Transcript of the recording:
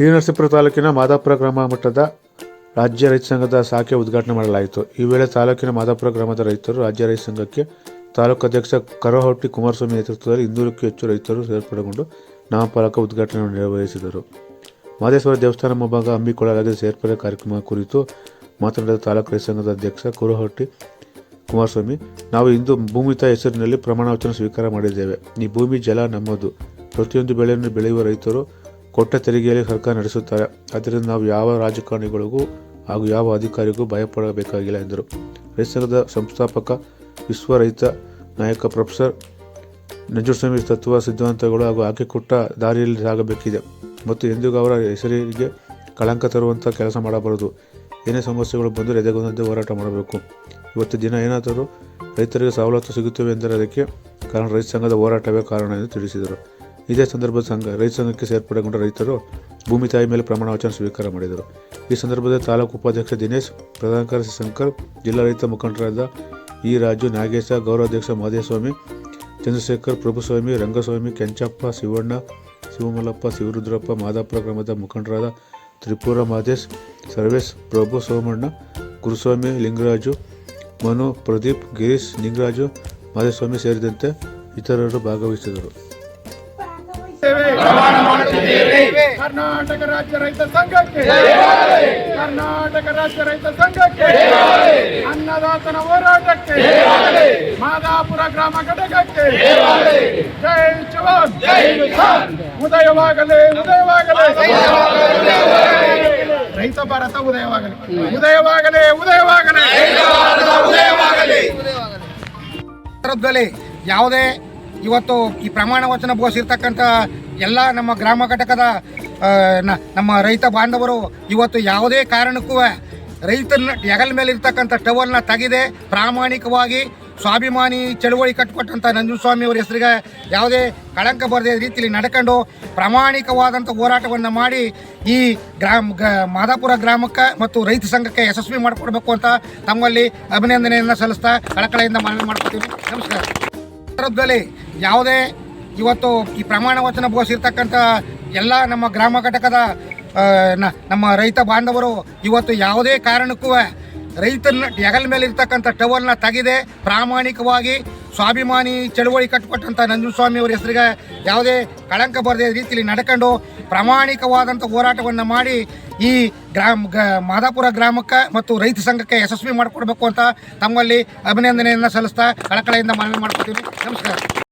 T Narasipura ತಾಲೂಕಿನ ಮಾದಾಪುರ ಗ್ರಾಮ ಮಟ್ಟದ ರಾಜ್ಯ ರೈತ ಸಂಘದ ಶಾಖೆ ಉದ್ಘಾಟನೆ ಮಾಡಲಾಯಿತು. ಈ ವೇಳೆ ತಾಲೂಕಿನ ಮಾದಾಪುರ ಗ್ರಾಮದ ರೈತರು ರಾಜ್ಯ ರೈತ ಸಂಘಕ್ಕೆ ತಾಲೂಕು ಅಧ್ಯಕ್ಷ ಕರಹೊಟ್ಟಿ ಕುಮಾರಸ್ವಾಮಿ ನೇತೃತ್ವದಲ್ಲಿ ಇನ್ನೂರಕ್ಕೂ ಹೆಚ್ಚು ರೈತರು ಸೇರ್ಪಡೆಗೊಂಡು ನಾಮಫಲಕ ಉದ್ಘಾಟನೆ ನೆರವೇರಿಸಿದರು ಮಾದೇಶ್ವರ ದೇವಸ್ಥಾನ ಮುಂಭಾಗ ಹಮ್ಮಿಕೊಳ್ಳಲಾದ ಸೇರ್ಪಡೆ ಕಾರ್ಯಕ್ರಮ ಕುರಿತು ಮಾತನಾಡಿದ ತಾಲೂಕು ರೈತ ಸಂಘದ ಅಧ್ಯಕ್ಷ ಕುರಹೊಟ್ಟಿ ಕುಮಾರಸ್ವಾಮಿ, ನಾವು ಇಂದು ಭೂಮಿತ ಹೆಸರಿನಲ್ಲಿ ಪ್ರಮಾಣ ವಚನ ಸ್ವೀಕಾರ ಮಾಡಿದ್ದೇವೆ. ಈ ಭೂಮಿ ಜಲ ನಮ್ಮದು. ಪ್ರತಿಯೊಂದು ಬೆಳೆಯನ್ನು ಬೆಳೆಯುವ ರೈತರು ಕೊಟ್ಟ ತೆರಿಗೆಯಲ್ಲಿ ಸರ್ಕಾರ ನಡೆಸುತ್ತಾರೆ. ಆದ್ದರಿಂದ ನಾವು ಯಾವ ರಾಜಕಾರಣಿಗಳಿಗೂ ಹಾಗೂ ಯಾವ ಅಧಿಕಾರಿಗೂ ಭಯಪಡಬೇಕಾಗಿಲ್ಲ ಎಂದರು. ರೈತ ಸಂಸ್ಥಾಪಕ ವಿಶ್ವ ರೈತ ನಾಯಕ ಪ್ರೊಫೆಸರ್ ನಂಜುಸ್ವಾಮಿ ತತ್ವ ಸಿದ್ಧಾಂತಗಳು ಹಾಗೂ ಆಕೆ ಕೊಟ್ಟ ದಾರಿಯಲ್ಲಿ ಸಾಗಬೇಕಿದೆ. ಮತ್ತು ಎಂದಿಗೂ ಅವರ ಹೆಸರಿಗೆ ಕಳಂಕ ತರುವಂಥ ಕೆಲಸ ಮಾಡಬಾರದು. ಏನೇ ಸಮಸ್ಯೆಗಳು ಬಂದರೂ ಎದೆಗೊಂದಂತೆ ಹೋರಾಟ ಮಾಡಬೇಕು. ಇವತ್ತು ದಿನ ಏನಾದರೂ ರೈತರಿಗೆ ಸವಲತ್ತು ಸಿಗುತ್ತವೆ ಎಂದರೆ ಅದಕ್ಕೆ ಕಾರಣ ರೈತ ಸಂಘದ ಹೋರಾಟವೇ ಕಾರಣ ಎಂದು ತಿಳಿಸಿದರು. ಇದೇ ಸಂದರ್ಭದ ಸಂಘ ರೈತ ಸಂಘಕ್ಕೆ ಸೇರ್ಪಡೆಗೊಂಡ ರೈತರು ಭೂಮಿ ತಾಯಿ ಮೇಲೆ ಪ್ರಮಾಣ ವಚನ ಸ್ವೀಕಾರ ಮಾಡಿದರು. ಈ ಸಂದರ್ಭದಲ್ಲಿ ತಾಲೂಕು ಉಪಾಧ್ಯಕ್ಷ ದಿನೇಶ್, ಪ್ರಧಾನ ಕಾರ್ಯದರ್ಶಿ ಶಂಕರ್, ಜಿಲ್ಲಾ ರೈತ ಮುಖಂಡರಾದ ಇ ರಾಜು, ನಾಗೇಶ, ಗೌರವಾಧ್ಯಕ್ಷ ಮಹದೇವಸ್ವಾಮಿ ಚಂದ್ರಶೇಖರ್, ಪ್ರಭುಸ್ವಾಮಿ, ರಂಗಸ್ವಾಮಿ, ಕೆಂಚಪ್ಪ, ಶಿವಣ್ಣ, ಶಿವಮಲ್ಲಪ್ಪ, ಶಿವರುದ್ರಪ್ಪ, ಮಾದಾಪುರ ಗ್ರಾಮದ ಮುಖಂಡರಾದ ತ್ರಿಪುರ ಮಹದೇಶ್ ಸರ್ವೇಶ್, ಪ್ರಭು ಸೋಮಣ್ಣ, ಗುರುಸ್ವಾಮಿ, ಲಿಂಗರಾಜು, ಮನು, ಪ್ರದೀಪ್, ಗಿರೀಶ್ ಲಿಂಗರಾಜು ಮಾದೇಸ್ವಾಮಿ ಸೇರಿದಂತೆ ಇತರರು ಭಾಗವಹಿಸಿದರು. ಕರ್ನಾಟಕ ರಾಜ್ಯ ರೈತ ಸಂಘಕ್ಕೆ. ಕರ್ನಾಟಕ ರಾಜ್ಯ ರೈತ ಸಂಘಕ್ಕೆ. ಅನ್ನದಾತನ ಹೋರಾಟಕ್ಕೆ. ಮಾದಾಪುರ ಗ್ರಾಮ ಘಟಕಕ್ಕೆ. ಜೈ ಜವಾನ್. ಉದಯವಾಗಲೇ ಉದಯವಾಗಲಿ. ರೈತ ಭಾರತ ಉದಯವಾಗಲಿ. ಉದಯವಾಗಲೇ ಉದಯವಾಗಲೇ. ಯಾವುದೇ ಇವತ್ತು ಈ ಪ್ರಮಾಣ ವಚನ ಘೋಷಿರ್ತಕ್ಕಂಥ ಎಲ್ಲ ನಮ್ಮ ಗ್ರಾಮ ಘಟಕದ ನಮ್ಮ ರೈತ ಬಾಂಧವರು ಇವತ್ತು ಯಾವುದೇ ಕಾರಣಕ್ಕೂ ರೈತನ ಹೆಗಲ ಮೇಲೆ ಇರ್ತಕ್ಕಂಥ ಟವಲ್ನ ತೆಗೆದೆ ಪ್ರಾಮಾಣಿಕವಾಗಿ ಸ್ವಾಭಿಮಾನಿ ಚಳುವಳಿ ಕಟ್ಟಿಕೊಟ್ಟಂಥ ನಂಜುಸ್ವಾಮಿ ಅವರ ಹೆಸರಿಗೆ ಯಾವುದೇ ಕಳಂಕ ಬರದೇ ರೀತಿಯಲ್ಲಿ ನಡ್ಕೊಂಡು ಪ್ರಾಮಾಣಿಕವಾದಂಥ ಹೋರಾಟವನ್ನು ಮಾಡಿ ಈ ಗ್ರಾಮ ಗ ಮಾದಾಪುರ ಗ್ರಾಮಕ್ಕೆ ಮತ್ತು ರೈತ ಸಂಘಕ್ಕೆ ಯಶಸ್ವಿ ಮಾಡಿಕೊಡ್ಬೇಕು ಅಂತ ತಮ್ಮಲ್ಲಿ ಅಭಿನಂದನೆಯನ್ನು ಸಲ್ಲಿಸ್ತಾ ಕಳಕಳೆಯಿಂದ ಮನವಿ ಮಾಡ್ಕೊತೀವಿ. ನಮಸ್ಕಾರ. ಸಂದರ್ಭದಲ್ಲಿ ಯಾವುದೇ ಇವತ್ತು ಈ ಪ್ರಮಾಣ ವಚನ ಬೋಸಿರ್ತಕ್ಕಂಥ ಎಲ್ಲ ನಮ್ಮ ಗ್ರಾಮ ಘಟಕದ ನಮ್ಮ ರೈತ ಬಾಂಧವರು ಇವತ್ತು ಯಾವುದೇ ಕಾರಣಕ್ಕೂ ರೈತನ ಹೆಗಲ ಮೇಲೆ ಇರ್ತಕ್ಕಂಥ ಟವಲ್ನ ತೆಗೆದೆ ಪ್ರಾಮಾಣಿಕವಾಗಿ ಸ್ವಾಭಿಮಾನಿ ಚಳುವಳಿ ಕಟ್ಟಿಕೊಟ್ಟಂಥ ನಂಜುಸ್ವಾಮಿ ಅವರ ಹೆಸರಿಗೆ ಯಾವುದೇ ಕಳಂಕ ಬರದೇ ರೀತಿಯಲ್ಲಿ ನಡ್ಕೊಂಡು ಪ್ರಾಮಾಣಿಕವಾದಂಥ ಹೋರಾಟವನ್ನು ಮಾಡಿ ಈ ಗ್ರಾಮ, ಗ, ಮಾದಾಪುರ ಗ್ರಾಮಕ್ಕೆ ಮತ್ತು ರೈತ ಸಂಘಕ್ಕೆ ಯಶಸ್ವಿ ಮಾಡಿಕೊಡ್ಬೇಕು ಅಂತ ತಮ್ಮಲ್ಲಿ ಅಭಿನಂದನೆಯನ್ನು ಸಲ್ಲಿಸ್ತಾ ಕಳಕಳೆಯಿಂದ ಮನವಿ ಮಾಡ್ಕೊತೀವಿ ನಮಸ್ಕಾರ.